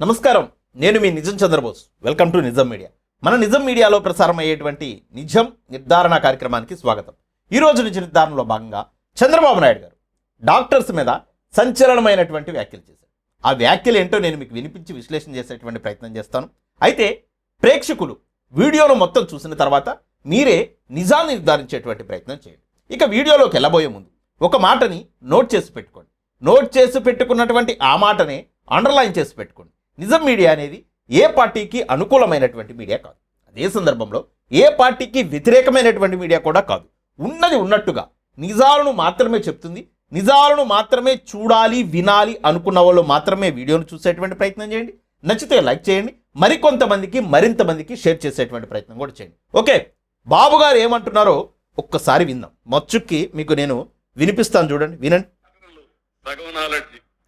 నమస్కారం. నేను మీ Nijam Chandrabose. Welcome to Nijam media మన నిజం మీడియాలో ప్రసారం అయ్యేటువంటి నిజం నిర్ధారణ కార్యక్రమానికి స్వాగతం. ఈ రోజు నుంచి నిర్ధారణలో భాగంగా చంద్రబాబు నాయుడు గారు డాక్టర్స్ మీద సంచలనమైనటువంటి వ్యాఖ్యలు చేశారు. ఆ వ్యాఖ్యలు ఏంటో నేను మీకు వినిపించి విశ్లేషణ చేసేటువంటి ప్రయత్నం చేస్తాను. అయితే ప్రేక్షకులు వీడియోను మొత్తం చూసిన తర్వాత మీరే నిజాన్ని నిర్ధారించేటువంటి ప్రయత్నం చేయండి. ఇక వీడియోలోకి వెళ్ళబోయే ముందు ఒక మాటని నోట్ చేసి పెట్టుకోండి. నోట్ చేసి పెట్టుకున్నటువంటి ఆ మాటనే అండర్లైన్ చేసి పెట్టుకోండి. నిజం మీడియా అనేది ఏ పార్టీకి అనుకూలమైనటువంటి మీడియా కాదు. అదే సందర్భంలో ఏ పార్టీకి వ్యతిరేకమైనటువంటి మీడియా కూడా కాదు. ఉన్నది ఉన్నట్టుగా నిజాలను మాత్రమే చెప్తుంది నిజాలను మాత్రమే చూడాలి వినాలి అనుకున్న వాళ్ళు మాత్రమే వీడియోను చూసేటువంటి ప్రయత్నం చేయండి. నచ్చితే లైక్ చేయండి మరికొంతమందికి మరింత మందికి షేర్ చేసేటువంటి ప్రయత్నం కూడా చేయండి. ఓకే బాబు గారు ఏమంటున్నారో ఒక్కసారి విందాం. మచ్చుక్కి మీకు నేను వినిపిస్తాను చూడండి. వినండి.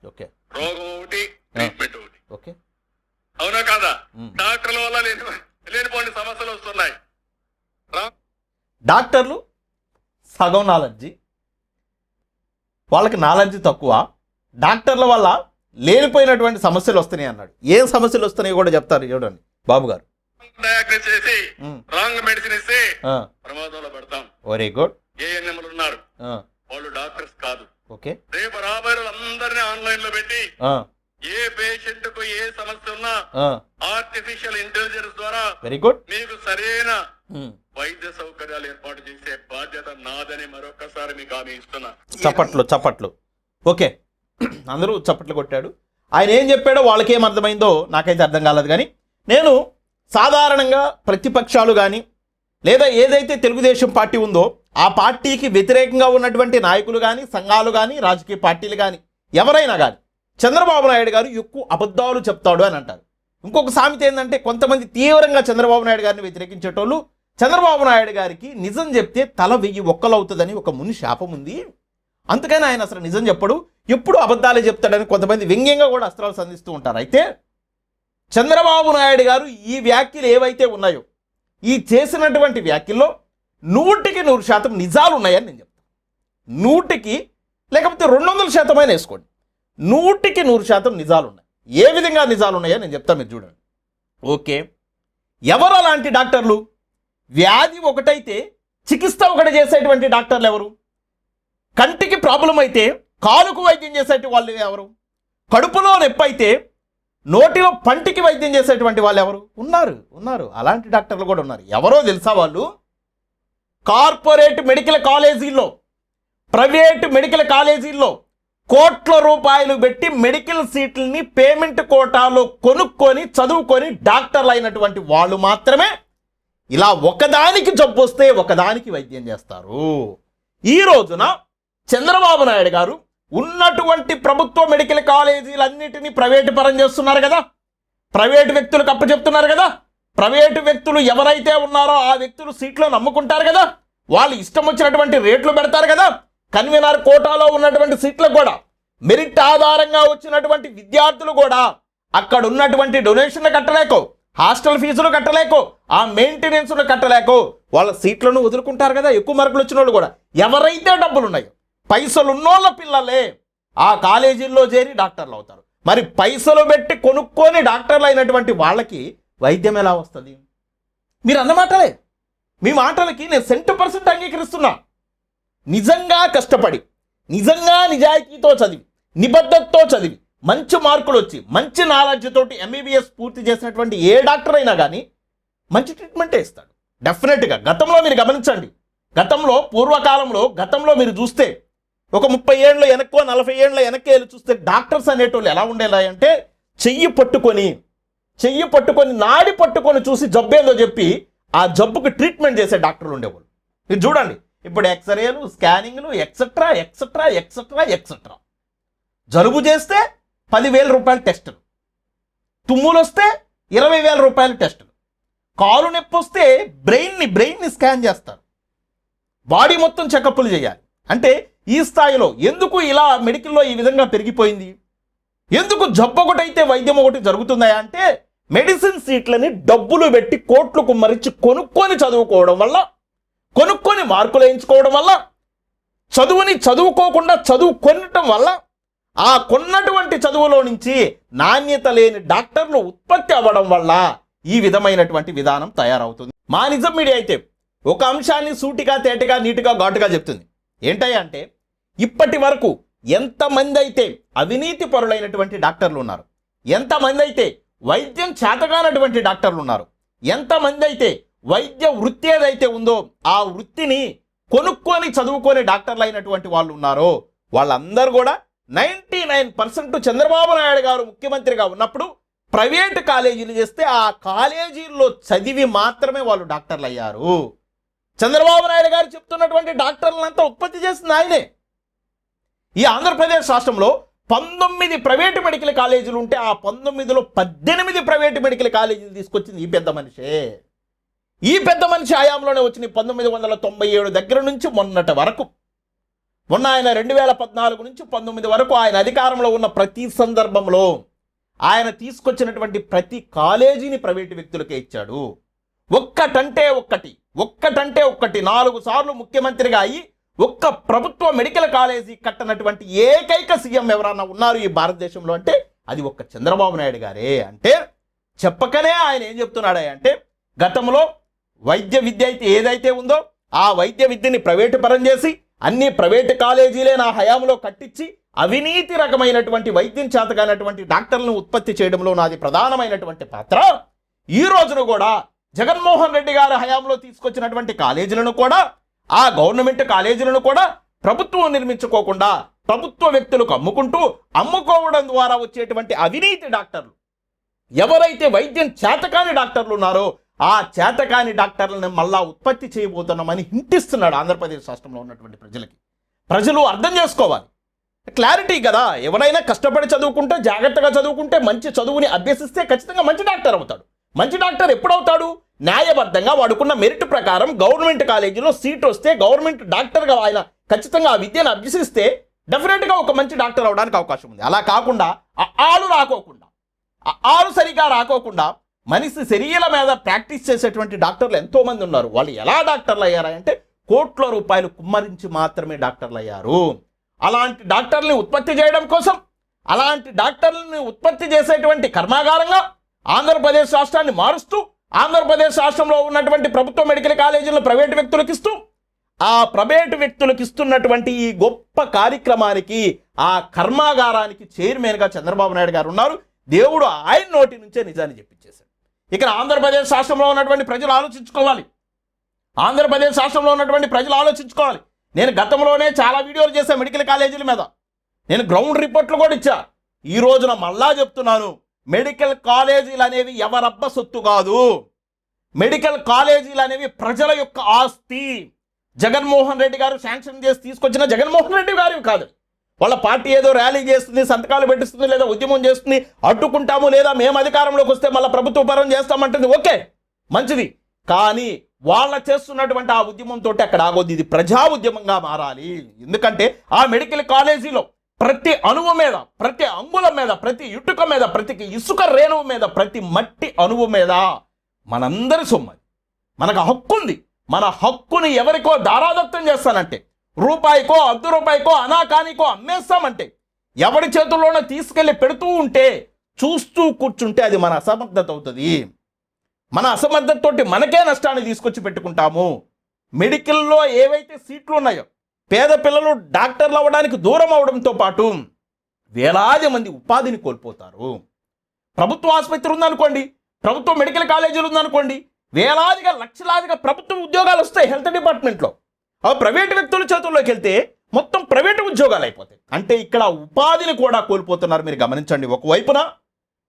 ఓకే. రోగం ఒకటి ట్రీట్మెంట్ ఓకే. అవునా కాదా. డాక్టర్ల వల్ల లేని లేనిపోని సమస్యలు వస్తున్నాయి. రా- డాక్టర్లు సగం నాలెడ్జి. వాళ్ళకి నాలెడ్జి తక్కువ. డాక్టర్ల వల్ల లేనిపోయినటువంటి సమస్యలు వస్తున్నాయి అన్నాడు. ఏం సమస్యలు వస్తున్నాయో కూడా చెప్తారు చూడండి బాబు గారు. చేసి రాంగ్ మెడిసిన్ ఇస్తే ప్రమాదంలో పడతాం. Very good. ఏఎన్ఎంలు ఉన్నారు. వాళ్ళు డాక్టర్స్ కాదు. ఓకే. రేపు రాబోయే అందరినీ ఆన్లైన్లో పెట్టి ఏ పేషెంట్కు ఏ సమస్య ఉన్నా ఆర్టిఫిషియల్ ఇంటెలిజెన్స్ ద్వారా వెరీ గుడ్ మీకు సరైన ఉమ్, వైద్య సౌకర్యాలు ఏర్పాటు చేసే బాధ్యత నాదని మరొకసారి మీకు హామీ ఇస్తున్నా. చప్పట్లు చప్పట్లు. ఓకే. అందరూ చప్పట్లు కొట్టాడు. ఆయన ఏం చెప్పాడో వాళ్ళకేం అర్థమైందో నాకైతే అర్థం కాలేదు కానీ నేను సాధారణంగా ప్రతిపక్షాలు కానీ లేదా ఏదైతే తెలుగుదేశం పార్టీ ఉందో ఆ పార్టీకి వ్యతిరేకంగా ఉన్నటువంటి నాయకులు కానీ సంఘాలు కానీ రాజకీయ పార్టీలు కానీ ఎవరైనా కానీ చంద్రబాబు నాయుడు గారు ఎక్కువ అబద్ధాలు చెప్తాడు అని అంటారు. ఇంకొక సామెత ఏంటంటే కొంతమంది తీవ్రంగా చంద్రబాబు నాయుడు గారిని వ్యతిరేకించేటోళ్ళు చంద్రబాబు నాయుడు గారికి నిజం చెప్తే తల వెయ్యి ఒక్కలవుతుందని ఒక ముని శాపం ఉంది. అందుకని ఆయన అసలు నిజం చెప్పడు. ఎప్పుడు అబద్ధాలే చెప్తాడని కొంతమంది వ్యంగ్యంగా కూడా అస్త్రాలు సంధిస్తూ ఉంటారు. అయితే చంద్రబాబు నాయుడు గారు ఈ వ్యాఖ్యలు ఏవైతే ఉన్నాయో ఈ చేసినటువంటి వ్యాఖ్యల్లో నూటికి నూరు శాతం నిజాలు ఉన్నాయని నేను చెప్తాను. నూటికి లేకపోతే రెండు వందల శాతమైన వేసుకోండి. నూటికి నూరు శాతం నిజాలు ఉన్నాయి ఏ విధంగా నిజాలు ఉన్నాయో నేను చెప్తాను మీరు చూడండి. ఓకే. ఎవరు అలాంటి డాక్టర్లు? వ్యాధి ఒకటైతే చికిత్స ఒకటి చేసేటువంటి డాక్టర్లు ఎవరు? కంటికి ప్రాబ్లం అయితే కాలుకు వైద్యం చేసేటి వాళ్ళు ఎవరు? కడుపులో నొప్పి అయితే నోటిలో పంటికి వైద్యం చేసేటువంటి వాళ్ళు ఎవరు? ఉన్నారు ఉన్నారు. అలాంటి డాక్టర్లు కూడా ఉన్నారు. ఎవరో తెలుసా వాళ్ళు? కార్పొరేట్ మెడికల్ కాలేజీల్లో ప్రైవేట్ మెడికల్ కాలేజీల్లో కోట్ల రూపాయలు పెట్టి మెడికల్ సీట్లని పేమెంట్ కోటాలో కొనుక్కొని చదువుకొని డాక్టర్లు అయినటువంటి వాళ్ళు మాత్రమే ఇలా ఒకదానికి జబ్బు వస్తే ఒకదానికి వైద్యం చేస్తారు. ఈ రోజున చంద్రబాబు నాయుడు గారు ఉన్నటువంటి ప్రభుత్వ మెడికల్ కాలేజీలన్నిటినీ ప్రైవేటు పరం చేస్తున్నారు కదా. ప్రైవేటు వ్యక్తులకు అప్పచెప్తున్నారు కదా. ప్రైవేటు వ్యక్తులు ఎవరైతే ఉన్నారో ఆ వ్యక్తులు సీట్లో నమ్ముకుంటారు కదా. వాళ్ళు ఇష్టం వచ్చినటువంటి రేట్లు పెడతారు కదా. కన్వీనర్ కోటాలో ఉన్నటువంటి సీట్లకు కూడా మెరిట్ ఆధారంగా వచ్చినటువంటి విద్యార్థులు కూడా అక్కడ ఉన్నటువంటి డొనేషన్లు కట్టలేకో హాస్టల్ ఫీజులు కట్టలేకో ఆ మెయింటెనెన్స్ను కట్టలేకో. వాళ్ళ సీట్లను వదులుకుంటారు కదా ఎక్కువ మార్కులు వచ్చిన వాళ్ళు కూడా. ఎవరైతే డబ్బులు ఉన్నాయో పైసలు ఉన్నోళ్ళ పిల్లలే ఆ కాలేజీల్లో చేరి డాక్టర్లు అవుతారు. మరి పైసలు పెట్టి కొనుక్కొని డాక్టర్లు అయినటువంటి వాళ్ళకి వైద్యం ఎలా వస్తుంది? మీరు అన్న మాటలే. మీ మాటలకి నేను సెంటు పర్సెంట్ అంగీకరిస్తున్నా. నిజంగా కష్టపడి నిజంగా నిజాయితీతో చదివి నిబద్ధతతో చదివి మంచి మార్కులు వచ్చి మంచి నాలెడ్జ్తోటి ఎంబీబీఎస్ పూర్తి చేసినటువంటి ఏ డాక్టర్ అయినా కానీ మంచి ట్రీట్మెంటే ఇస్తాడు. డెఫినెట్గా గతంలో మీరు గమనించండి. గతంలో పూర్వకాలంలో గతంలో మీరు చూస్తే ఒక ముప్పై ఏళ్ళ వెనక్కో నలభై ఏళ్ళ వెనక్కి వెళ్ళి చూస్తే డాక్టర్స్ అనేటోళ్ళు ఎలా ఉండేలా అంటే చెయ్యి పట్టుకొని చెయ్యి పట్టుకొని నాడి పట్టుకొని చూసి జబ్బేందో చెప్పి ఆ జబ్బుకి ట్రీట్మెంట్ చేసే డాక్టర్లు ఉండేవాళ్ళు. మీరు చూడండి. ఇప్పుడు ఎక్స్రేలు స్కానింగ్లు ఎక్సెట్రా ఎక్సెట్రా ఎక్సెట్రా ఎక్సెట్రా జలుబు చేస్తే పదివేల రూపాయల టెస్టులు. తుమ్ములు వస్తే ఇరవై వేల రూపాయల టెస్టులు. కాలు నొప్పి వస్తే బ్రెయిన్ని బ్రెయిన్ని స్కాన్ చేస్తారు. బాడీ మొత్తం చెకప్లు చేయాలి. అంటే ఈ స్థాయిలో ఎందుకు ఇలా మెడికల్లో ఈ విధంగా పెరిగిపోయింది? ఎందుకు జబ్బు ఒకటైతే వైద్యం ఒకటి జరుగుతుందా అంటే మెడిసిన్ సీట్లని డబ్బులు పెట్టి కోట్లు కుమ్మరించి కొనుక్కొని చదువుకోవడం వల్ల కొనుక్కొని మార్కులు వేయించుకోవడం వల్ల చదువుని చదువుకోకుండా చదువు కొనటం వల్ల ఆ కొన్నటువంటి చదువులో నుంచి నాణ్యత లేని డాక్టర్లు ఉత్పత్తి అవ్వడం వల్ల ఈ విధమైనటువంటి విధానం తయారవుతుంది. మా నిజం మీడియా అయితే ఒక అంశాన్ని సూటిగా తేటగా నీటుగా ఘాటుగా చెప్తుంది. ఏంటంటే ఇప్పటి వరకు ఎంతమంది అయితే అవినీతి పరులైనటువంటి డాక్టర్లు ఉన్నారు ఎంతమంది అయితే వైద్యం చేతగానటువంటి డాక్టర్లు ఉన్నారు ఎంతమంది అయితే వైద్య వృత్తి ఏదైతే ఉందో ఆ వృత్తిని కొనుక్కొని చదువుకొని డాక్టర్లు అయినటువంటి వాళ్ళు ఉన్నారో వాళ్ళందరూ కూడా ninety nine percent Chandrababu Naidu garu ముఖ్యమంత్రిగా ఉన్నప్పుడు ప్రైవేట్ కాలేజీలు చేస్తే ఆ కాలేజీల్లో చదివి మాత్రమే వాళ్ళు డాక్టర్లు అయ్యారు. చంద్రబాబు నాయుడు గారు చెప్తున్నటువంటి డాక్టర్లంతా ఉత్పత్తి చేసింది ఆయనే. ఈ ఆంధ్రప్రదేశ్ రాష్ట్రంలో పంతొమ్మిది ప్రైవేటు మెడికల్ కాలేజీలు ఉంటే ఆ పంతొమ్మిదిలో పద్దెనిమిది ప్రైవేటు మెడికల్ కాలేజీలు తీసుకొచ్చింది ఈ పెద్ద మనిషే. ఈ పెద్ద మనిషి హయాంలోనే వచ్చిన పంతొమ్మిది వందల తొంభై ఏడు దగ్గర నుంచి మొన్నటి వరకు మొన్న ఆయన రెండు వేల పద్నాలుగు నుంచి పంతొమ్మిది వరకు ఆయన అధికారంలో ఉన్న ప్రతి సందర్భంలో ఆయన తీసుకొచ్చినటువంటి ప్రతి కాలేజీని ప్రైవేటు వ్యక్తులకే ఇచ్చాడు. ఒక్కటంటే ఒక్కటి ఒక్కటంటే ఒక్కటి నాలుగు సార్లు ముఖ్యమంత్రిగా అయ్యి ఒక్క ప్రభుత్వ మెడికల్ కాలేజీ కట్టనటువంటి ఏకైక సీఎం ఎవరన్నా ఉన్నారు ఈ భారతదేశంలో అంటే అది ఒక్క చంద్రబాబు నాయుడు గారే. అంటే చెప్పకనే ఆయన ఏం చెప్తున్నాడే అంటే గతంలో వైద్య విద్య అయితే ఏదైతే ఉందో ఆ వైద్య విద్యని ప్రైవేటు పరం చేసి అన్ని ప్రైవేటు కాలేజీలే నా హయాంలో కట్టించి అవినీతి రకమైనటువంటి వైద్యం చేతగానటువంటి డాక్టర్లను ఉత్పత్తి చేయడంలో నాది ప్రధానమైనటువంటి పాత్ర. ఈ రోజున కూడా జగన్మోహన్ రెడ్డి గారి హయాంలో తీసుకొచ్చినటువంటి కాలేజీలను కూడా ఆ గవర్నమెంట్ కాలేజీలను కూడా ప్రభుత్వం నిర్మించుకోకుండా ప్రభుత్వ వ్యక్తులకు అమ్ముకుంటూ అమ్ముకోవడం ద్వారా వచ్చేటువంటి అవినీతి డాక్టర్లు. ఎవరైతే వైద్యం చేతకాని డాక్టర్లు ఉన్నారో ఆ చేతకాని డాక్టర్లను మళ్ళా ఉత్పత్తి చేయబోతున్నామని హింటిస్తున్నాడు ఆంధ్రప్రదేశ్ రాష్ట్రంలో ఉన్నటువంటి ప్రజలకి. ప్రజలు అర్థం చేసుకోవాలి. క్లారిటీ కదా. ఎవరైనా కష్టపడి చదువుకుంటే జాగ్రత్తగా చదువుకుంటే మంచి చదువుని అభ్యసిస్తే ఖచ్చితంగా మంచి డాక్టర్ అవుతాడు. మంచి డాక్టర్ ఎప్పుడవుతాడు? న్యాయబద్ధంగా వాడుకున్న మెరిట్ ప్రకారం గవర్నమెంట్ కాలేజీలో సీట్ వస్తే గవర్నమెంట్ డాక్టర్గా ఆయన ఖచ్చితంగా ఆ విద్యను అభ్యసిస్తే డెఫినెట్గా ఒక మంచి డాక్టర్ అవడానికి అవకాశం ఉంది. అలా కాకుండా ఆ ఆలు రాకోకుండా ఆ ఆలు సరిగా రాకోకుండా మనిషి శరీర మీద ప్రాక్టీస్ చేసేటువంటి డాక్టర్లు ఎంతోమంది ఉన్నారు. వాళ్ళు ఎలా డాక్టర్లు అయ్యారా అంటే కోట్ల రూపాయలు కుమ్మరించి మాత్రమే డాక్టర్లు అయ్యారు. అలాంటి డాక్టర్ని ఉత్పత్తి చేయడం కోసం అలాంటి డాక్టర్లని ఉత్పత్తి చేసేటువంటి కర్మాగారంగా ఆంధ్రప్రదేశ్ రాష్ట్రాన్ని మారుస్తూ ఆంధ్రప్రదేశ్ రాష్ట్రంలో ఉన్నటువంటి ప్రభుత్వ మెడికల్ కాలేజీలను ప్రైవేటు వ్యక్తులకు ఇస్తూ ఆ ప్రైవేటు వ్యక్తులకు ఇస్తున్నటువంటి ఈ గొప్ప కార్యక్రమానికి ఆ కర్మాగారానికి చైర్మన్గా చంద్రబాబు నాయుడు గారు ఉన్నారు. దేవుడు ఆయన నోటి నుంచే నిజాన్ని చెప్పించేశాడు ఇక్కడ ఆంధ్రప్రదేశ్ రాష్ట్రంలో ఉన్నటువంటి ప్రజలు ఆలోచించుకోవాలి. ఆంధ్రప్రదేశ్ రాష్ట్రంలో ఉన్నటువంటి ప్రజలు ఆలోచించుకోవాలి. నేను గతంలోనే చాలా వీడియోలు చేశాను మెడికల్ కాలేజీల మీద. నేను గ్రౌండ్ రిపోర్ట్లు కూడా ఇచ్చా. ఈ రోజున మళ్ళా చెప్తున్నాను మెడికల్ కాలేజీలు అనేవి ఎవరబ్బ సొత్తు కాదు. మెడికల్ కాలేజీలు అనేవి ప్రజల యొక్క ఆస్తి. జగన్మోహన్ రెడ్డి గారు శాంక్షన్ చేసి తీసుకొచ్చిన జగన్మోహన్ రెడ్డి గారు కాదు. వాళ్ళ పార్టీ ఏదో ర్యాలీ చేస్తుంది సంతకాలు పెట్టిస్తుంది లేదా ఉద్యమం చేస్తుంది అడ్డుకుంటాము లేదా మేము అధికారంలోకి వస్తే మళ్ళీ ప్రభుత్వ పరం చేస్తామంటుంది. ఓకే మంచిది. కానీ వాళ్ళ చేస్తున్నటువంటి ఆ ఉద్యమంతో అక్కడ ఆగొద్ది. ఇది ప్రజా ఉద్యమంగా మారాలి. ఎందుకంటే ఆ మెడికల్ కాలేజీలో ప్రతి అణువు మీద ప్రతి అంగుళం మీద ప్రతి ఇటుక మీద ప్రతి ఇసుక రేణువు మీద ప్రతి మట్టి అణువు మీద మనందరి సొమ్మది మనకు హక్కు ఉంది మన హక్కుని ఎవరికో దారాదత్తం చేస్తానంటే రూపాయికో అర్ధ రూపాయికో అనాకానికో అమ్మేస్తామంటే ఎవరి చేతుల్లోనో తీసుకెళ్ళి పెడుతూ ఉంటే చూస్తూ కూర్చుంటే అది మన అసమర్థత అవుతుంది. మన అసమర్థతతోటి మనకే నష్టాన్ని తీసుకొచ్చి పెట్టుకుంటాము. మెడికల్లో ఏవైతే సీట్లు ఉన్నాయో పేద పిల్లలు డాక్టర్లు అవ్వడానికి దూరం అవడంతో పాటు వేలాది మంది ఉపాధిని కోల్పోతారు. ప్రభుత్వ ఆసుపత్రి ఉందనుకోండి ప్రభుత్వ మెడికల్ కాలేజీలు ఉందనుకోండి వేలాదిగా లక్షలాదిగా ప్రభుత్వ ఉద్యోగాలు వస్తాయి హెల్త్ డిపార్ట్మెంట్లో. ఆ ప్రైవేటు వ్యక్తుల చేతుల్లోకి వెళ్తే మొత్తం ప్రైవేటు ఉద్యోగాలు అయిపోతాయి. అంటే ఇక్కడ ఉపాధిని కూడా కోల్పోతున్నారు. మీరు గమనించండి. ఒకవైపున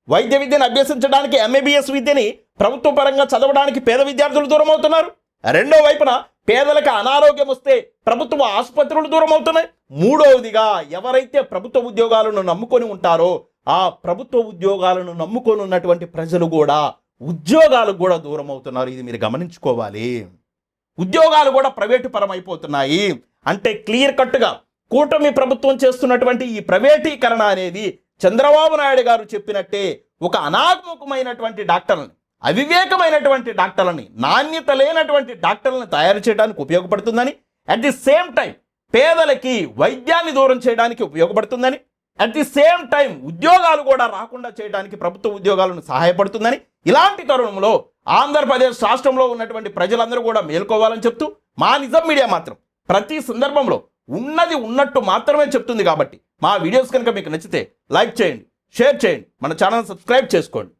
వైద్య విద్యను అభ్యసించడానికి ఎంఏబిఎస్ విద్యని ప్రభుత్వ పరంగా చదవడానికి పేద విద్యార్థులు దూరం అవుతున్నారు రెండో వైపున పేదలకు అనారోగ్యం వస్తే ప్రభుత్వ ఆసుపత్రులు దూరం అవుతున్నాయి మూడవదిగా ఎవరైతే ప్రభుత్వ ఉద్యోగాలను నమ్ముకొని ఉంటారో ఆ ప్రభుత్వ ఉద్యోగాలను నమ్ముకొని ఉన్నటువంటి ప్రజలు కూడా ఉద్యోగాలకు కూడా దూరం అవుతున్నారు ఇది మీరు గమనించుకోవాలి. ఉద్యోగాలు కూడా ప్రైవేటు పరం అయిపోతున్నాయి అంటే క్లియర్ కట్గా కూటమి ప్రభుత్వం చేస్తున్నటువంటి ఈ ప్రైవేటీకరణ అనేది చంద్రబాబు నాయుడు గారు చెప్పినట్టే ఒక అనాత్మకమైనటువంటి డాక్టర్లని అవివేకమైనటువంటి డాక్టర్లని నాణ్యత లేనటువంటి డాక్టర్లను తయారు చేయడానికి ఉపయోగపడుతుందని అట్ ది సేమ్ టైం పేదలకి వైద్యాన్ని దూరం చేయడానికి ఉపయోగపడుతుందని అట్ ది సేమ్ టైం ఉద్యోగాలు కూడా రాకుండా చేయడానికి ప్రభుత్వ ఉద్యోగాలను సహాయపడుతుందని ఇలాంటి తరుణంలో ఆంధ్రప్రదేశ్ రాష్ట్రంలో ఉన్నటువంటి ప్రజలందరూ కూడా మేల్కోవాలని చెప్తూ మా నిజం మీడియా మాత్రం ప్రతి సందర్భంలో ఉన్నది ఉన్నట్టు మాత్రమే చెప్తుంది కాబట్టి మా వీడియోస్ కనుక మీకు నచ్చితే లైక్ చేయండి షేర్ చేయండి మన ఛానల్ సబ్స్క్రైబ్ చేసుకోండి.